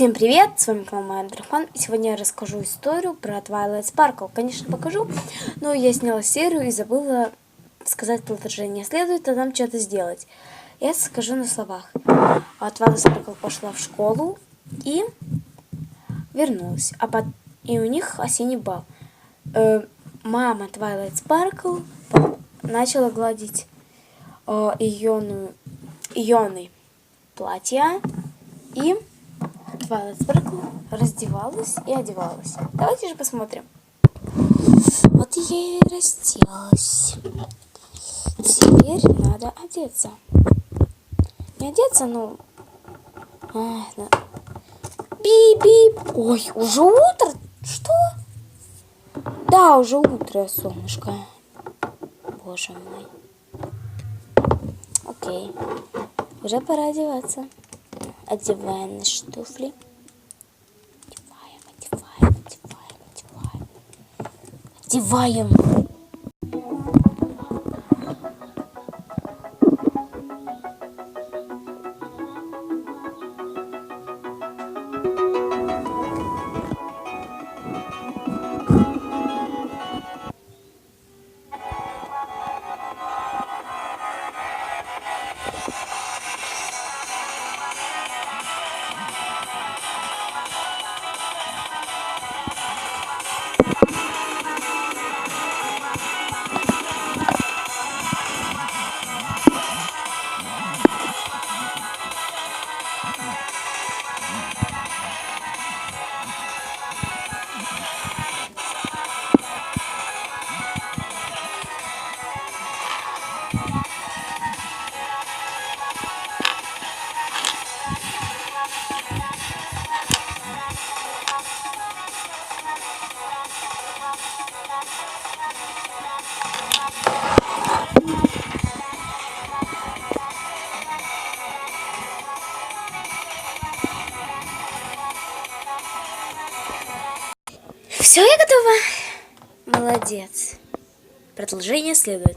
Всем привет, с вами Майя Дракон, и сегодня я расскажу историю про Twilight Sparkle. Конечно, покажу, но я сняла серию и забыла сказать продолжение. Следует а нам что-то сделать. Я скажу на словах. А Twilight Sparkle пошла в школу и вернулась. А под... И у них осенний бал. Э, мама Twilight Sparkle начала гладить э, иону... ионы платья и Twilight Sparkle раздевалась и одевалась. Давайте же посмотрим. Вот я и разделась. Теперь надо одеться. Не одеться, ну... А, да. Бип-бип. Ой, уже утро? Что? Да, уже утро, солнышко. Боже мой. Окей. Уже пора одеваться. Одеваем наши туфли. Одеваем, одеваем, одеваем, одеваем. Одеваем. Все, я готова. Молодец. Продолжение следует.